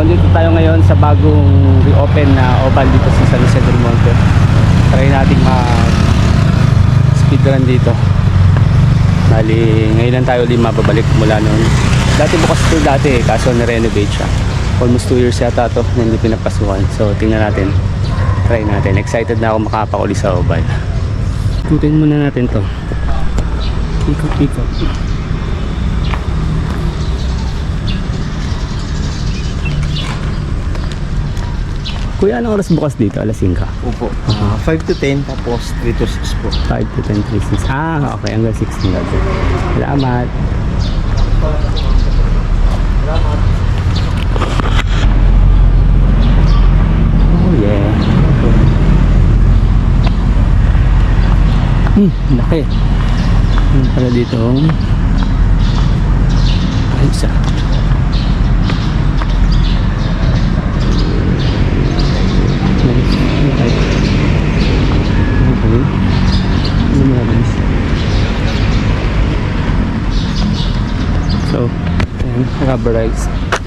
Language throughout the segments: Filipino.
So, dito tayo ngayon sa bagong reopen na oval dito sa San Jose del Monte. Try natin mag speedrun dito. Bali, ngayon lang tayo lima babalik mula noon. Dati bukas to dati eh, kaso na-renovate siya. Almost 2 years yata to na hindi pinapasukan. So, tingnan natin. Try natin. Excited na ako makapakuli sa oval. Ikutin muna natin to. Ikot, Kuya, anong oras bukas dito? Alas 5. Opo. Ah, 5 to 10 tapos 3 to 6 po. 5 to 10, 3, 6. Ah, okay. Hanggang 6 na. Salamat. Oh, yeah. Hmm, laki. Hmm, pala dito. Ay, isa. I and rubberized.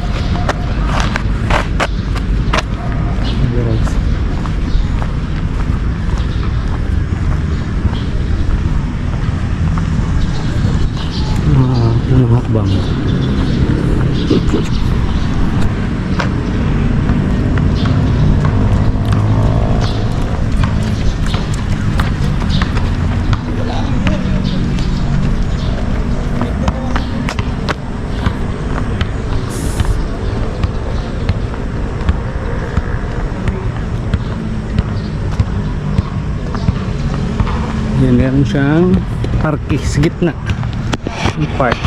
Meron siyang parke sa gitna. Park.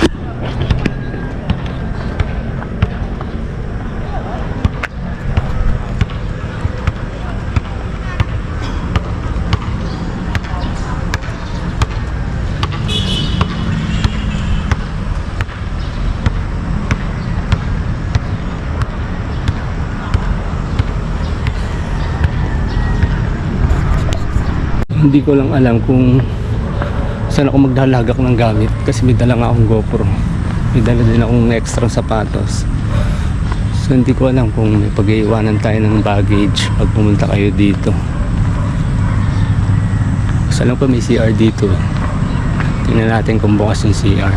Hindi ko lang alam kung saan ako maglalagak ng gamit kasi may dala nga akong GoPro. May dala din akong extra sapatos. So hindi ko alam kung may pag-iiwanan tayo ng baggage pag pumunta kayo dito. Kasi alam ko may CR dito. Tingnan natin kung bukas yung CR.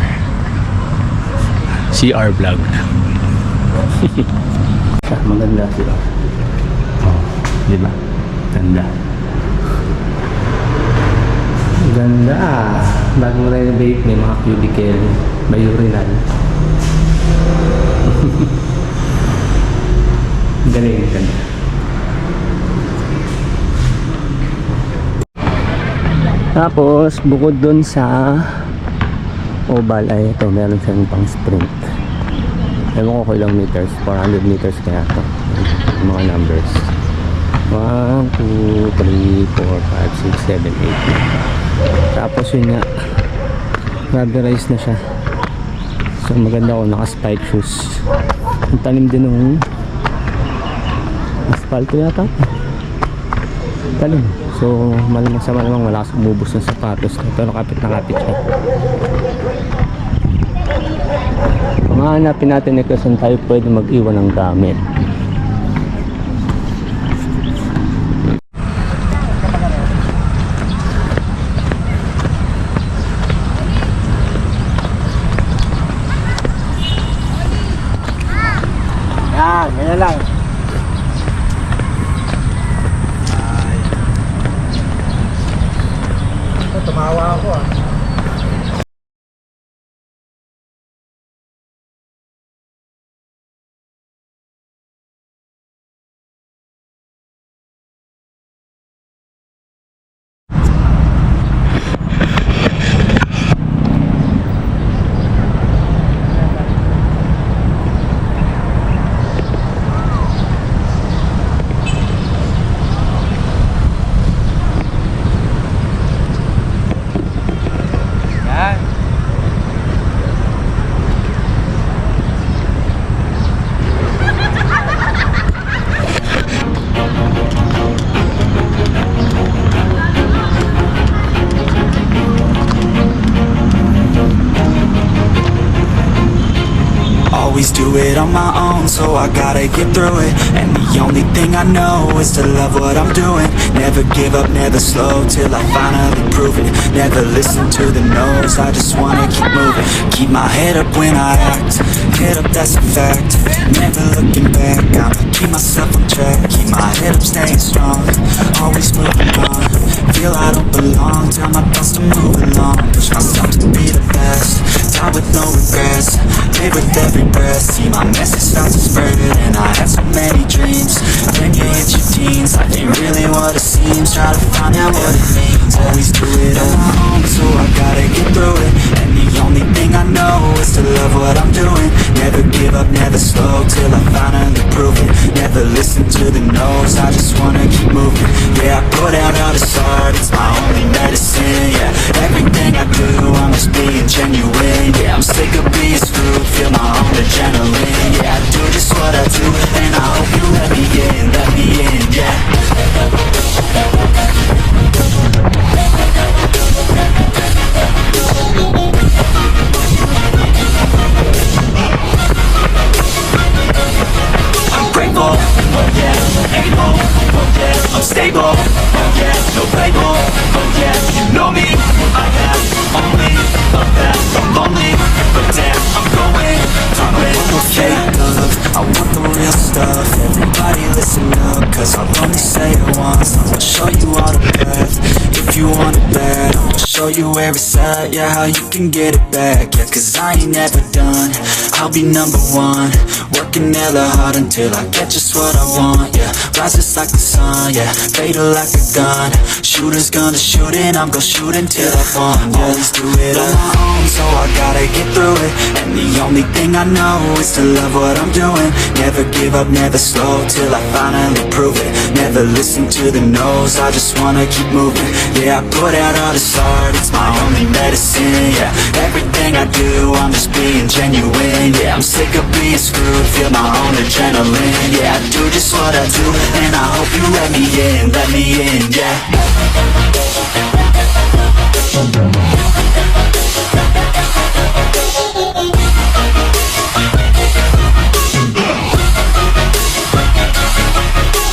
CR vlog. Maganda sila. Oh, di ba? Ganda. Ganda. Bagong renovate, may mga cubicle, may urinal. Galing, ganda. Tapos, bukod dun sa oval ay ito, meron siyang pang sprint. Ewan ko ilang meters, 400 meters kaya ito. Mga numbers. 1, 2, 3, 4, 5, 6, 7, 8, tapos yun nga rubberized na siya. So maganda ko naka spike shoes. Ang tanim din ng asfalto yata. Talim so malamang sa malamang malakas umubos ng sapatos ito nakapit na kapit siya. Mahanapin natin eh kung saan tayo pwede mag-iwan ng gamit. Yan, ganyan lang. Tumawa ako ah. On my own, so I gotta get through it. And the only thing I know is to love what I'm doing. Never give up, never slow till I finally prove it. Never listen to the no's, I just wanna keep moving. Keep my head up when I act, head up, that's a fact. Never looking back, I'ma keep myself on track. Keep my head up, staying strong, always moving on. Feel I don't belong, tell my thoughts to move along. Push myself to be the best, die with no regrets. Live with every breath, see my message start to spread. And I had so many dreams. Then you hit your teens, life ain't really what it seems. Try to find out what it means. Always do it own, so I gotta get through it. And the only thing I know is to love what I'm doing. Never give up, never slow till I finally prove it. Never listen to the no's, I just wanna keep moving. Yeah, I put out all this art, it's my only medicine. Yeah, everything I do, I'm just being genuine. Yeah, I'm sick of being screwed, feel my own adrenaline. Yeah, I do you it's at, yeah, how you can get it back, yeah, cause I ain't never done, I'll be number one, working hella hard until I get just what I want, yeah, rises like the yeah, fatal like a gun, shooters gonna shoot and I'm gonna shoot until I won, yeah, always do it on my own, so I gotta get through it, and the only thing I know is to love what I'm doing, never give up, never slow, till I finally prove it, never listen to the no's, I just wanna keep moving, yeah, I put out all this art, it's my only medicine, yeah, everything I do, I'm just being screwed, feel my own adrenaline, yeah, I do just what I do, and I hope you let me in, let me in, yeah.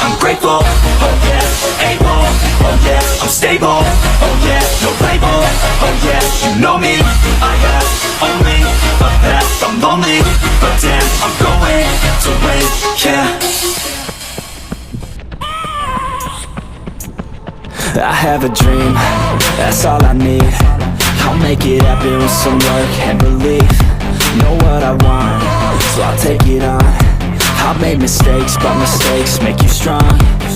I'm grateful, oh yeah, able, oh yeah, I'm stable, oh yeah, no label, oh yeah, you know me, I have only a path, I'm lonely, but damn, I'm going to win, yeah. I have a dream, that's all I need. I'll make it happen with some work and belief. Know what I want, so I'll take it on. I've made mistakes, but mistakes make you strong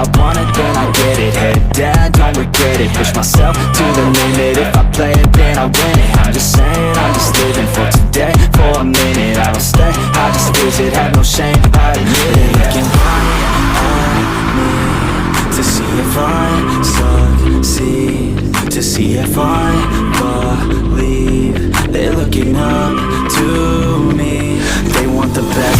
I want it, then I get it. Head down, don't regret it. Push myself to the limit. If I play it, then I win it. I'm just saying, I'm just living for today. For a minute, I don't stay. I just visit, have no shame I admit it. Looking at me. To see if I succeed. To see if I believe. They're looking up to me. They want the best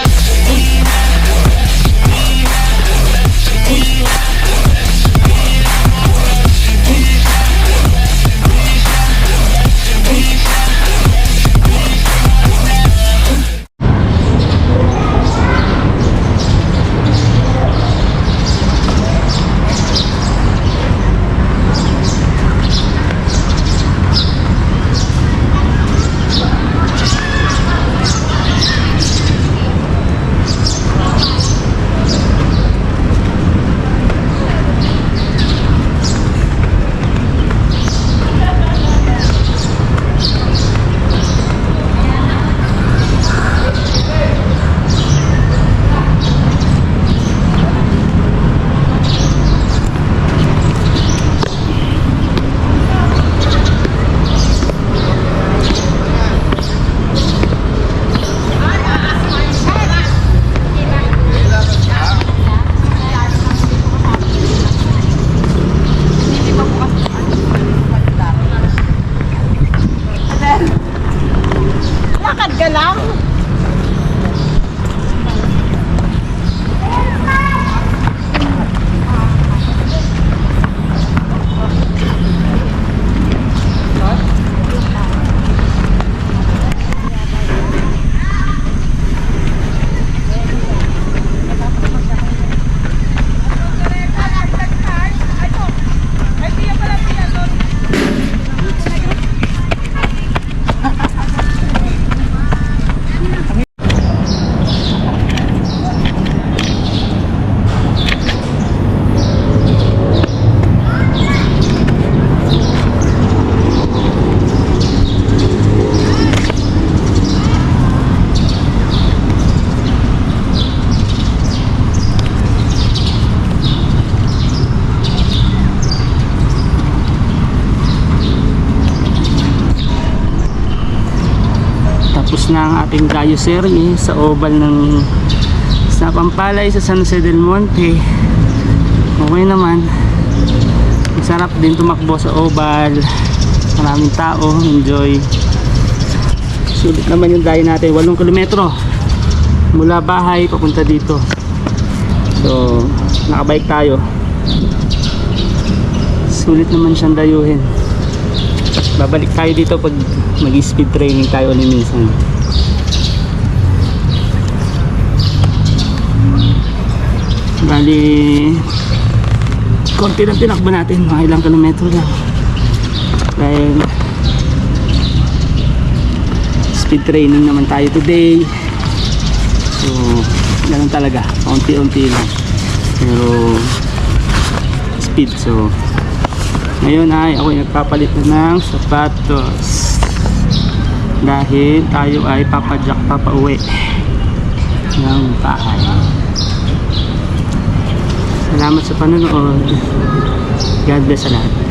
Tapos na ating Dayo Sermi sa oval ng sa Pampalay sa San Jose del Monte. Okay naman. Masarap din tumakbo sa oval. Maraming tao, enjoy. Sulit naman yung dayo natin, 8 kilometro. Mula bahay papunta dito. So, nakabike tayo. Sulit naman siyang dayuhin. Babalik tayo dito pag mag-speed training tayo ulit minsan. Bali, konti lang tinakbo natin, mga ilang kilometro lang. Dahil speed training naman tayo today. So, ganun talaga, unti-unti lang. Pero speed, so ngayon ay ako nagpapalit na ng sapatos dahil tayo ay papadyak papauwi ng bahay salamat sa panonood. God bless sa lahat